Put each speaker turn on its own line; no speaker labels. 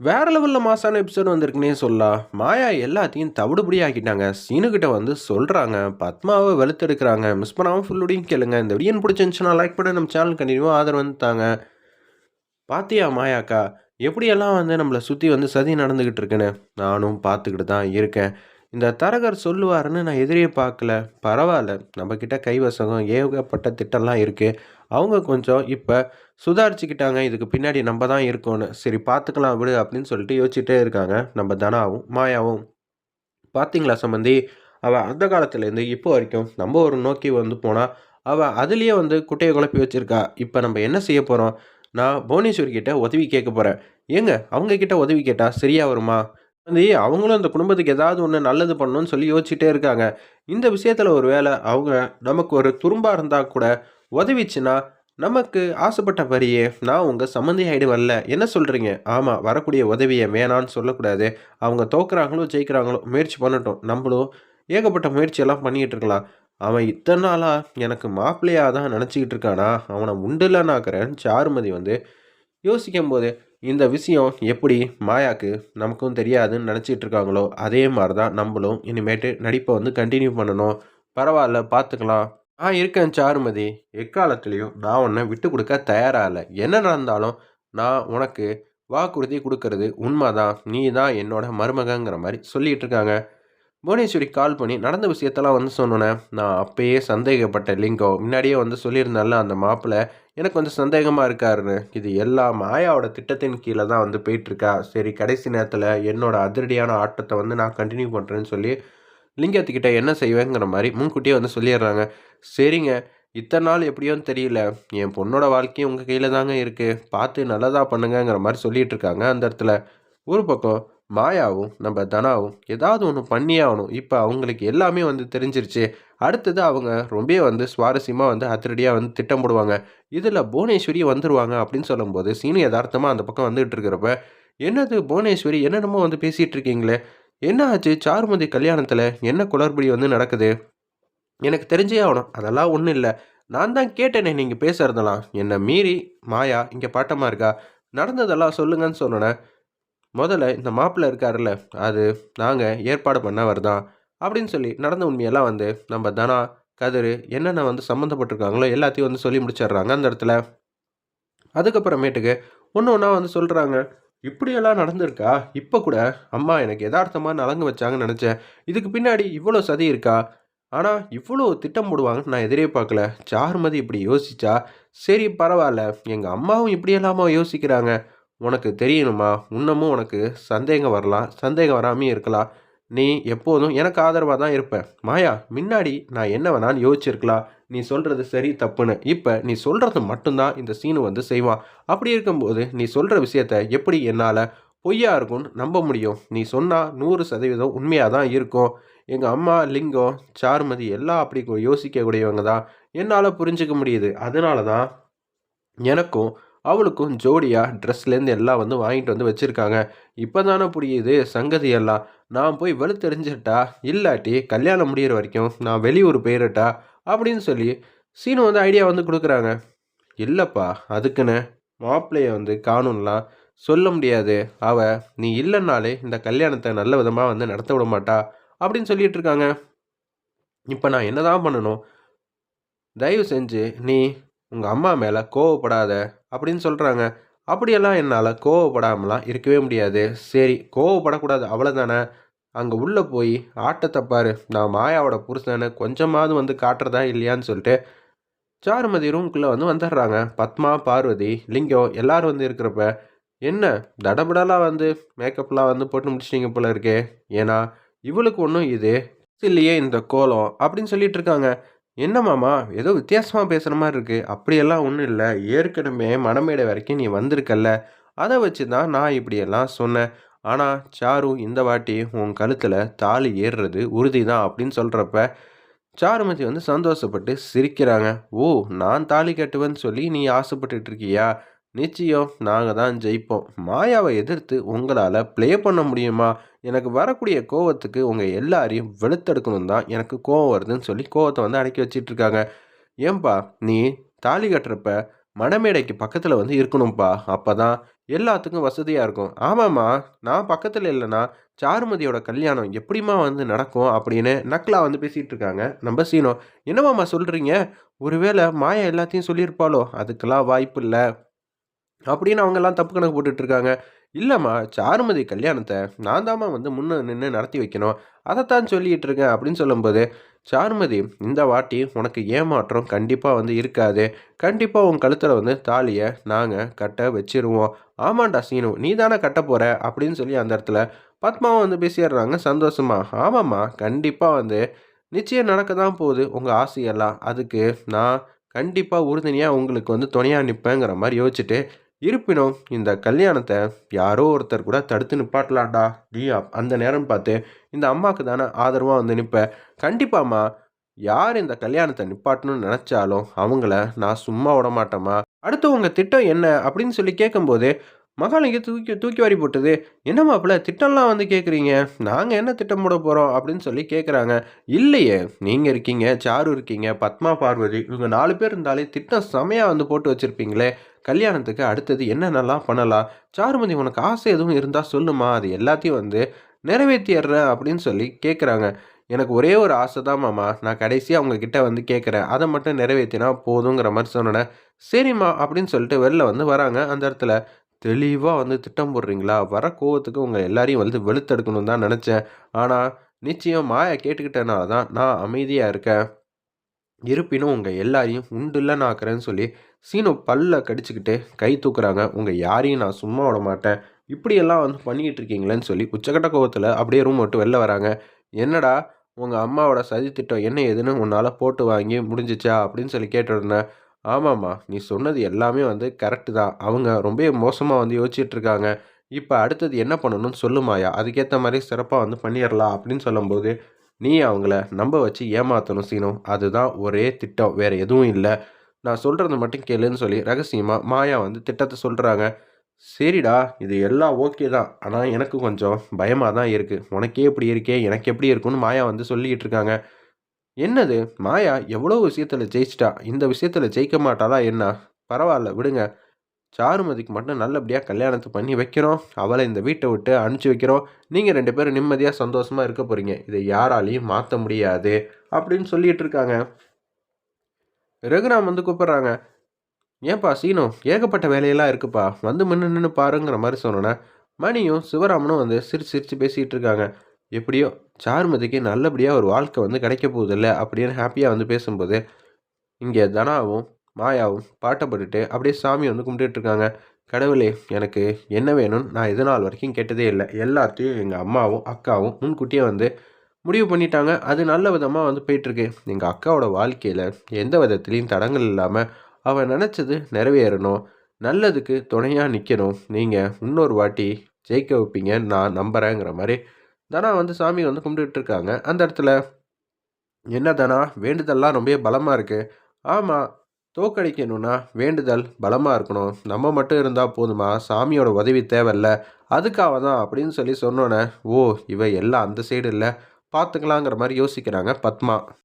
வேற லெவலில் மாசான எபிசோடு வந்திருக்குன்னே சொல்லலாம் மாயா எல்லாத்தையும் தவிடுபடி ஆக்கிட்டாங்க சீனுக்கிட்ட வந்து சொல்கிறாங்க பத்மாவை வெளுத்தெடுக்கிறாங்க. மிஸ் பண்ணாமல் ஃபுல்லுடையும் கேளுங்க. இந்த விடியன் பிடிச்சிருந்துச்சுன்னா லைக் பண்ண. நம்ம சேனல் கண்டினியூவாக ஆதரவு வந்து தாங்க. பாத்தியா மாயாக்கா எப்படியெல்லாம் வந்து நம்மளை சுற்றி வந்து சதி நடந்துக்கிட்டு இருக்குன்னு? நானும் பார்த்துக்கிட்டு தான் இருக்கேன். இந்த தரகர் சொல்லுவாருன்னு நான் எதிரியே பார்க்கல. பரவாயில்ல நம்மக்கிட்ட கைவசகம் ஏகப்பட்ட திட்டம்லாம் இருக்குது அவங்க கொஞ்சம் இப்போ சுதாரிச்சுக்கிட்டாங்க. இதுக்கு பின்னாடி நம்ம தான் இருக்கோன்னு சரி பார்த்துக்கலாம் விடு அப்படின்னு சொல்லிட்டு யோசிச்சுட்டே இருக்காங்க. நம்ம தனாவும் மாயாவும். பார்த்தீங்களா சம்பந்தி? அவள் அந்த காலத்துலேருந்து இப்போ வரைக்கும் நம்ம ஒரு நோக்கி வந்து போனால் அவள் அதுலேயே வந்து குட்டையை குழப்பி வச்சுருக்கா. இப்போ நம்ம என்ன செய்ய போகிறோம் நான் புவனேஸ்வரி கிட்ட உதவி கேட்க போகிறேன் ஏங்க அவங்க கிட்ட உதவி கேட்டால் சரியாக வருமா? வந்து அவங்களும் அந்த குடும்பத்துக்கு ஏதாவது ஒன்று நல்லது பண்ணணும்னு சொல்லி யோசிச்சுட்டே இருக்காங்க. இந்த விஷயத்தில் ஒரு வேளை அவங்க நமக்கு ஒரு துரும்பாக இருந்தால் கூட உதவிச்சுன்னா நமக்கு ஆசைப்பட்ட வரியே நான் உங்கள் சம்மந்தி ஆகிடு வரல என்ன சொல்கிறீங்க ஆமாம் வரக்கூடிய உதவியை வேணான்னு சொல்லக்கூடாது. அவங்க தோக்குறாங்களோ ஜெயிக்கிறாங்களோ முயற்சி பண்ணட்டும். நம்மளும் ஏகப்பட்ட முயற்சியெல்லாம் பண்ணிக்கிட்டு இருக்கலாம். அவன் இத்தனை நாளாக எனக்கு மாப்பிள்ளையாக தான் நினச்சிக்கிட்டு இருக்கானா? அவனை உண்டுலன்னாக்கிறேன் சாருமதி வந்து யோசிக்கும் போது இந்த விஷயம் எப்படி மாயாக்கு நமக்கும் தெரியாதுன்னு நினச்சிட்டு இருக்காங்களோ அதே மாதிரி தான் நம்மளும் இனிமேட்டு நடிப்பை வந்து கண்டினியூ பண்ணணும். பரவாயில்ல பார்த்துக்கலாம். நான் இருக்கேன் சாருமதி. எக்காலத்துலேயும் நான் உன்னை விட்டு கொடுக்க தயாராக இல்லை. என்ன நடந்தாலும் நான் உனக்கு வாக்குறுதி கொடுக்கறது உண்மைதான். நீ தான் என்னோட மருமகங்கிற மாதிரி சொல்லிகிட்டு இருக்காங்க. புவனேஸ்வரி கால் பண்ணி நடந்த விஷயத்தெல்லாம் வந்து சொன்னோன்னே நான் அப்பயே சந்தேகப்பட்ட லிங்கம் முன்னாடியே வந்து சொல்லியிருந்தால அந்த மாப்பிள்ளை எனக்கு வந்து சந்தேகமாக இருக்காருன்னு. இது எல்லா மாயாவோட திட்டத்தின் கீழே தான் வந்து போயிட்டுருக்கா. சரி கடைசி நேரத்தில் என்னோட அதிரடியான ஆட்டத்தை வந்து நான் கண்டினியூ பண்ணுறேன்னு சொல்லி லிங்கத்துக்கிட்ட என்ன செய்வேங்கிற மாதிரி முன்கூட்டியே வந்து சொல்லிடுறாங்க. சரிங்க. இத்தனை நாள் எப்படியோன்னு தெரியல. என் பொண்ணோட வாழ்க்கையும் உங்கள் கையில் தாங்க இருக்குது பார்த்து நல்லதாக பண்ணுங்கங்கிற மாதிரி சொல்லிகிட்டு இருக்காங்க அந்த இடத்துல. ஒரு பக்கம் மாயாவும் நம்ம தனாவும் ஏதாவது ஒன்று பண்ணியே ஆகணும் இப்போ அவங்களுக்கு எல்லாமே வந்து தெரிஞ்சிருச்சு. அடுத்தது அவங்க ரொம்ப வந்து சுவாரஸ்யமாக வந்து அதிரடியாக வந்து திட்டம் போடுவாங்க இதில் புவனேஸ்வரி வந்துடுவாங்க அப்படின்னு சொல்லும்போது சீனு யதார்த்தமாக அந்த பக்கம் வந்துகிட்டு இருக்கிறப்ப என்னது புவனேஸ்வரி என்னென்னமோ வந்து பேசிகிட்டு இருக்கீங்களே? என்ன ஆச்சு? சாருமதி கல்யாணத்தில் என்ன குளறுபடி வந்து நடக்குது? எனக்கு தெரிஞ்சே ஆகணும். அதெல்லாம் ஒன்றும் இல்லை. நான் தான் கேட்டேனே நீங்கள் பேசுகிறதெல்லாம் என்னை மீறி மாயா இங்கே பாட்டமாக இருக்கா? நடந்ததெல்லாம் சொல்லுங்கன்னு சொன்னேன். முதல்ல இந்த மாப்பிள்ளை இருக்காருல்ல அது நாங்கள் ஏற்பாடு பண்ணவர் தான் அப்படின்னு சொல்லி நடந்த உண்மையெல்லாம் வந்து நம்ம தனா கதிர் என்னென்ன வந்து சம்மந்தப்பட்டிருக்காங்களோ எல்லாத்தையும் வந்து சொல்லி முடிச்சிடுறாங்க அந்த இடத்துல. அதுக்கப்புறமேட்டுக்கு ஒன்று ஒன்றா வந்து சொல்கிறாங்க இப்படியெல்லாம் நடந்திருக்கா? இப்போ கூட அம்மா எனக்கு யதார்த்தமாக நலங்கு வச்சாங்கன்னு நினச்சேன். இதுக்கு பின்னாடி இவ்வளோ சதி இருக்கா? ஆனால் இவ்வளோ திட்டம் போடுவாங்கன்னு நான் எதிரே பார்க்கல. சாருமதி இப்படி யோசிச்சா சரி பரவாயில்ல எங்கள் அம்மாவும் இப்படியெல்லாமா யோசிக்கிறாங்க. உனக்கு தெரியணுமா? இன்னமும் உனக்கு சந்தேகம் வரலாம் சந்தேகம் வராமையும் இருக்கலாம் நீ எப்போதும் எனக்கு ஆதரவாக தான் இருப்ப. மாயா முன்னாடி நான் என்ன வேணான்னு யோசிச்சிருக்கலாம் நீ சொல்கிறது சரி தப்புன்னு. இப்போ நீ சொல்கிறது மட்டும்தான் இந்த சீனு வந்து செய்வான் அப்படி இருக்கும்போது நீ சொல்கிற விஷயத்த எப்படி என்னால் பொய்யா இருக்கும்னு நம்ப முடியும். நீ சொன்னால் நூறு சதவீதம் உண்மையாக தான் இருக்கும். எங்கள் அம்மா லிங்கம் சார்மதி எல்லாம் அப்படி யோசிக்கக்கூடியவங்க தான். என்னால் புரிஞ்சிக்க முடியுது. அதனால தான் எனக்கும் அவளுக்கும் ஜோடியாக ட்ரெஸ்லேருந்து எல்லாம் வந்து வாங்கிட்டு வந்து வச்சுருக்காங்க. இப்போ தானே புரியுது சங்கதி எல்லாம் நான் போய் வெளுத்தெறிஞ்சிட்டா? இல்லாட்டி கல்யாணம் முடிகிற வரைக்கும் நான் வெளியூர் போயிடட்டா அப்படின்னு சொல்லி சீனு வந்து ஐடியா வந்து கொடுக்குறாங்க. இல்லைப்பா அதுக்குன்னு மாப்பிள்ளையை வந்து காணும்லாம் சொல்ல முடியாது. அவ நீ இல்லைன்னாலே இந்த கல்யாணத்தை நல்ல விதமாக வந்து நடத்த விட மாட்டா? அப்படின்னு சொல்லிட்டு இருக்காங்க. இப்போ நான் என்ன தான் பண்ணணும்? தயவு செஞ்சு நீ உங்கள் அம்மா மேலே கோவப்படாத. அப்படின்னு சொல்கிறாங்க அப்படியெல்லாம் என்னால் கோவப்படாமலாம் இருக்கவே முடியாது. சரி கோவப்படக்கூடாது அவ்வளோதானே அங்கே உள்ளே போய் ஆட்டத்தை பாரு நான் மாயாவோட புருஷனை கொஞ்சமாவது வந்து காட்டுறதா இல்லையான்னு சொல்லிட்டு சாருமதி ரூம்குள்ளே வந்து வந்துடுறாங்க. பத்மா பார்வதி லிங்கம் எல்லோரும் வந்து இருக்கிறப்ப என்ன தடபடலாக வந்து மேக்கப்லாம் வந்து போட்டு முடிச்சிட்டிங்க போல இருக்கே. ஏன்னா இவளுக்கு ஒன்றும் இது இல்லையே இந்த கோலம் அப்படின்னு சொல்லிட்டு இருக்காங்க. என்ன மாமா? ஏதோ வித்தியாசமாக பேசுகிற மாதிரி இருக்குது அப்படியெல்லாம் ஒன்றும் இல்லை. ஏற்கனவே மணமேடை வரைக்கும் நீ வந்திருக்கல்ல. அதை வச்சு தான் நான் இப்படியெல்லாம் சொன்னேன். ஆனால் சாரு இந்த வாட்டி உன் கழுத்தில் தாலி ஏறுறது உறுதி தான் அப்படின்னு சொல்கிறப்ப சாருமதி வந்து சந்தோஷப்பட்டு சிரிக்கிறாங்க. ஓ நான் தாலி கட்டுவேன்னு சொல்லி நீ ஆசைப்பட்டுட்டு இருக்கியா? நிச்சயம் நாங்கள் தான் ஜெயிப்போம். மாயாவை எதிர்த்து உங்களால் ப்ளே பண்ண முடியுமா? எனக்கு வரக்கூடிய கோவத்துக்கு உங்கள் எல்லாரையும் வெளுத்தெடுக்கணும் தான் எனக்கு கோவம் வருதுன்னு சொல்லி கோவத்தை வந்து அடக்கி வச்சிட்டு இருக்காங்க. ஏன்பா நீ தாலி கட்டுறப்ப மணமேடைக்கு பக்கத்தில் வந்து இருக்கணும்ப்பா அப்போ தான் எல்லாத்துக்கும் வசதியாக இருக்கும். ஆமாம்மா நான் பக்கத்தில் இல்லைன்னா சாருமதியோட கல்யாணம் எப்படிம்மா வந்து நடக்கும் அப்படின்னு நக்லா வந்து பேசிகிட்டு இருக்காங்க. நம்ம சீனோ என்னமாம்மா சொல்கிறீங்க ஒருவேளை மாயா எல்லாத்தையும் சொல்லியிருப்பாளோ? அதுக்கெல்லாம் வாய்ப்பு இல்லை. அப்படின்னு அவங்கெல்லாம் தப்பு கணக்கு போட்டுட்டு இருக்காங்க இல்லைம்மா சாருமதி கல்யாணத்தை நான் தாம்மா வந்து முன்னே நின்று நடத்தி வைக்கணும். அதைத்தான் சொல்லிகிட்டு இருக்கேன் அப்படின்னு சொல்லும்போது சாருமதி இந்த வாட்டி உனக்கு ஏமாற்றம் கண்டிப்பாக வந்து இருக்காது. கண்டிப்பாக உன் கழுத்தில் வந்து தாலியை நாங்கள் கட்ட வச்சிருவோம். ஆமாண்டா சீனு நீ தானே கட்ட போகிற அப்படின்னு சொல்லி அந்த இடத்துல பத்மாவும் வந்து பேசிடுறாங்க சந்தோஷமா. ஆமாம்மா கண்டிப்பாக வந்து நிச்சயம் நடக்க தான் போகுது உங்கள் ஆசையெல்லாம். அதுக்கு நான் கண்டிப்பாக உறுதுணையாக உங்களுக்கு வந்து துணையாக நிற்பேங்கிற மாதிரி யோசிச்சுட்டு இருப்பினும் இந்த கல்யாணத்தை யாரோ ஒருத்தர் கூட தடுத்து நிப்பாட்டலாம்டா. நீ அந்த நேரம் பார்த்து இந்த அம்மாவுக்கு தானே ஆதரவாக வந்து நிற்ப கண்டிப்பாம்மா யார் இந்த கல்யாணத்தை நிப்பாட்டணும்னு நினச்சாலும் அவங்கள நான் சும்மா விட மாட்டேம்மா. அடுத்து உங்கள் திட்டம் என்ன அப்படின்னு சொல்லி கேட்கும்போது மகாலிங்க தூக்கி தூக்கி வாரி போட்டது. என்ன மாப்பிள்ள திட்டம்லாம் வந்து கேட்குறீங்க நாங்கள் என்ன திட்டம் போட போகிறோம் அப்படின்னு சொல்லி கேட்குறாங்க இல்லையே நீங்கள் இருக்கீங்க சாரு இருக்கீங்க பத்மா பார்வதி இவங்க நாலு பேர் இருந்தாலே திட்டம் செமையாக வந்து போட்டு வச்சுருப்பீங்களே. கல்யாணத்துக்கு அடுத்தது என்னென்னலாம் பண்ணலாம்? சாருமதி உனக்கு ஆசை எதுவும் இருந்தால் சொல்லுமா? அது எல்லாத்தையும் வந்து நிறைவேற்றிடுறேன் அப்படின்னு சொல்லி கேட்குறாங்க எனக்கு ஒரே ஒரு ஆசை தான் மாமா. நான் கடைசியாக அவங்கக்கிட்ட வந்து கேட்குறேன் அதை மட்டும் நிறைவேற்றினா போதுங்கிற மாதிரி சொன்னேன். சரிம்மா அப்படின்னு சொல்லிட்டு வெளில வந்து வராங்க அந்த இடத்துல. தெளிவாக வந்து திட்டம் போடுறீங்களா? வர கோவத்துக்கு உங்கள் எல்லாரையும் வந்து வெளுத்தெடுக்கணும் தான் நினச்சேன். ஆனால் நிச்சயம் மாயா கேட்டுக்கிட்டனால தான் நான் அமைதியாக இருக்கேன். இருப்பினும் உங்கள் எல்லாரையும் உண்டுல ஆக்குறேன்னு சொல்லி சீனு பல்ல கடிச்சுக்கிட்டு கை தூக்குறாங்க. உங்கள் யாரையும் நான் சும்மா விட மாட்டேன். இப்படியெல்லாம் வந்து பண்ணிக்கிட்டு இருக்கீங்களேன்னு சொல்லி உச்சக்கட்ட கோவத்தில் அப்படியே ரூம் விட்டு வெளில வராங்க. என்னடா உங்கள் அம்மாவோட சதி திட்டம் என்ன ஏதுன்னு உன்னால் போட்டு வாங்கி முடிஞ்சிச்சா? அப்படின்னு சொல்லி கேட்டுருந்தேன் ஆமாம்மா. நீ சொன்னது எல்லாமே வந்து கரெக்டு தான். அவங்க ரொம்ப மோசமாக வந்து யோசிச்சிட்ருக்காங்க இப்போ அடுத்தது என்ன பண்ணணும்னு சொல்லுமாயா அதுக்கேற்ற மாதிரி சிறப்பாக வந்து பண்ணிடலாம் அப்படின்னு சொல்லும்போது நீ அவங்கள நம்ப வச்சு ஏமாற்றணும் சீனும் அதுதான் ஒரே திட்டம். வேறு எதுவும் இல்லை. நான் சொல்கிறத மட்டும் கேளுன்னு சொல்லி ரகசியமாக மாயா வந்து திட்டத்தை சொல்கிறாங்க சரிடா இது எல்லாம் ஓகே தான். ஆனால் எனக்கு கொஞ்சம் பயமாக தான் இருக்குது உனக்கே இப்படி இருக்கே எனக்கு எப்படி இருக்குன்னு மாயா வந்து சொல்லிக்கிட்டு இருக்காங்க. என்னது? மாயா எவ்வளோ விஷயத்தில் ஜெயிச்சிட்டா? இந்த விஷயத்தில் ஜெயிக்க மாட்டாளா என்ன? பரவாயில்ல விடுங்க. சாருமதிக்கு மட்டும் நல்லபடியாக கல்யாணத்தை பண்ணி வைக்கிறோம். அவளை இந்த வீட்டை விட்டு அனுப்பிச்சி வைக்கிறோம். நீங்கள் ரெண்டு பேரும் நிம்மதியாக சந்தோஷமாக இருக்க போகிறீங்க இதை யாராலையும் மாற்ற முடியாது அப்படின்னு சொல்லிட்டு இருக்காங்க. ரகுராம் வந்து கூப்பிட்றாங்க. ஏன்பா சீனோ ஏகப்பட்ட வேலையெல்லாம் இருக்குப்பா. வந்து முன்னு நின்று பாருங்கிற மாதிரி சொன்னோன்னே மணியும் சிவராமனும் வந்து சிரிச்சு சிரித்து பேசிகிட்டு இருக்காங்க. எப்படியோ சாருமதிக்கு நல்லபடியாக ஒரு வாழ்க்கை வந்து கிடைக்க போகுதில்ல அப்படின்னு ஹாப்பியாக வந்து பேசும்போது இங்கே தனாவும் மாயாவும் பாட்டப்பட்டுட்டு அப்படியே சாமி வந்து கும்பிட்டுட்ருக்காங்க கடவுளே எனக்கு என்ன வேணும்னு நான் இது நாள் வரைக்கும் கேட்டதே இல்லை. எல்லாத்தையும் எங்கள் அம்மாவும் அக்காவும் முன்கூட்டியே வந்து முடிவு பண்ணிட்டாங்க. அது நல்ல விதமாக வந்து போயிட்டுருக்கு. எங்கள் அக்காவோட வாழ்க்கையில் எந்த விதத்துலேயும் தடங்கள் இல்லாமல் அவள் நினச்சது நிறைவேறணும். நல்லதுக்கு துணையாக நிற்கணும் நீங்கள் இன்னொரு வாட்டி ஜெயிக்க வைப்பீங்க நான் நம்புகிறேங்கிற மாதிரி தனா வந்து சாமி வந்து கும்பிட்டுட்டு இருக்காங்க. அந்த இடத்துல என்ன தனா? வேண்டுதல்லாம் ரொம்ப பலமாக இருக்குது ஆமாம் தோக்கடிக்கணும்னா வேண்டுதல் பலமாக இருக்கணும். நம்ம மட்டும் இருந்தால் போதுமா? சாமியோட உதவி தேவையில்ல. அதுக்காக தான் அப்படின்னு சொல்லி சொன்னோன்னே ஓ இவ எல்லாம் அந்த சைடு இல்லை. பார்த்துக்கலாங்கிற மாதிரி யோசிக்கிறாங்க பத்மா.